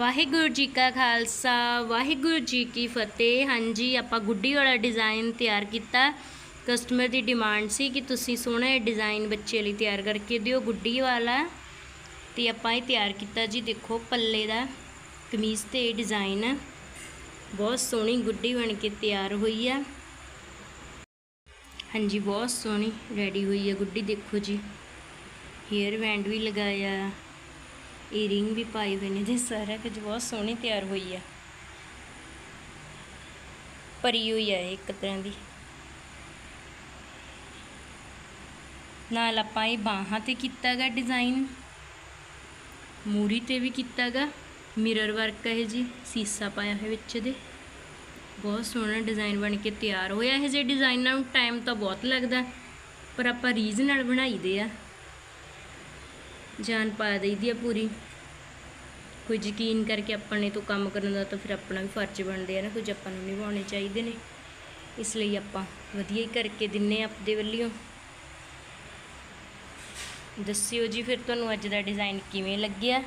ਵਾਹਿਗੁਰੂ ਜੀ ਕਾ ਖਾਲਸਾ, ਵਾਹਿਗੁਰੂ ਜੀ ਕੀ ਫਤਿਹ। ਹਾਂਜੀ, ਆਪਾਂ ਗੁੱਡੀ ਵਾਲਾ ਡਿਜ਼ਾਈਨ ਤਿਆਰ ਕੀਤਾ। ਕਸਟਮਰ ਦੀ ਡਿਮਾਂਡ ਸੀ ਕਿ ਤੁਸੀਂ ਸੋਹਣਾ ਜਿਹਾ ਡਿਜ਼ਾਈਨ ਬੱਚੇ ਲਈ ਤਿਆਰ ਕਰਕੇ ਦਿਓ, ਗੁੱਡੀ ਵਾਲਾ। ਤੇ ਆਪਾਂ ਇਹ ਤਿਆਰ ਕੀਤਾ ਜੀ, ਦੇਖੋ ਪੱਲੇ ਦਾ ਕਮੀਜ਼ ਤੇ ਡਿਜ਼ਾਈਨ ਬਹੁਤ ਸੋਹਣੀ ਗੁੱਡੀ ਬਣ ਕੇ ਤਿਆਰ ਹੋਈ ਆ। ਹਾਂਜੀ, ਬਹੁਤ ਸੋਹਣੀ ਰੈਡੀ ਹੋਈ ਹੈ ਗੁੱਡੀ, ਦੇਖੋ ਜੀ। ਹੇਅਰ ਬੈਂਡ ਵੀ ਲਗਾਇਆ। ਈਅਰਿੰਗ ਵੀ ਪਾਈ ਹੋਏ ਨੇ, ਜੀ ਸਾਰਾ ਕੁਝ ਬਹੁਤ ਸੋਹਣੀ ਤਿਆਰ ਹੋਈ ਆ। ਭਰੀ ਹੋਈ ਹੈ ਇੱਕ ਤਰ੍ਹਾਂ ਦੀ। ਨਾਲ ਆਪਾਂ ਇਹ ਬਾਹਾਂ ਤੇ ਕੀਤਾਗਾ ਡਿਜ਼ਾਈਨ ਮੂਰੀ ਤੇ ਵੀ ਕੀਤਾਗਾ। ਮਿਰਰ ਵਰਕ ਹੈ ਜੀ, ਸੀਸਾ ਪਾਇਆ ਹੈ ਵਿੱਚ ਦੇ। ਬਹੁਤ ਸੋਹਣਾ ਡਿਜ਼ਾਈਨ ਬਣ ਕੇ ਤਿਆਰ ਹੋਇਆ ਇਹ ਜੇ ਡਿਜ਼ਾਈਨਾਂ ਨੂੰ ਟਾਈਮ ਤਾਂ ਬਹੁਤ ਲੱਗਦਾ, ਪਰ ਆਪਾਂ ਰੀਜ਼ ਨਾਲ ਬਣਾਈਦੇ ਆ। ਜਾਨ ਪਾ ਦਈਦੀ ਆ ਪੂਰੀ। ਕੋਈ ਯਕੀਨ ਕਰਕੇ ਆਪਣੇ ਤੋਂ ਕੰਮ ਕਰਨ ਦਾ ਤਾਂ ਫਿਰ ਆਪਣਾ ਵੀ ਫਰਜ਼ ਬਣਦੇ ਆ ਨਾ, ਕੁਝ ਆਪਾਂ ਨੂੰ ਨਿਭਾਉਣੇ ਚਾਹੀਦੇ ਨੇ। ਇਸ ਲਈ ਆਪਾਂ ਵਧੀਆ ਹੀ ਕਰਕੇ ਦਿੰਨੇ ਆ ਆਪਦੇ ਵੱਲੋਂ। ਦੱਸਿਓ ਜੀ ਫਿਰ ਤੁਹਾਨੂੰ ਅੱਜ ਦਾ ਡਿਜ਼ਾਈਨ ਕਿਵੇਂ ਲੱਗਿਆ?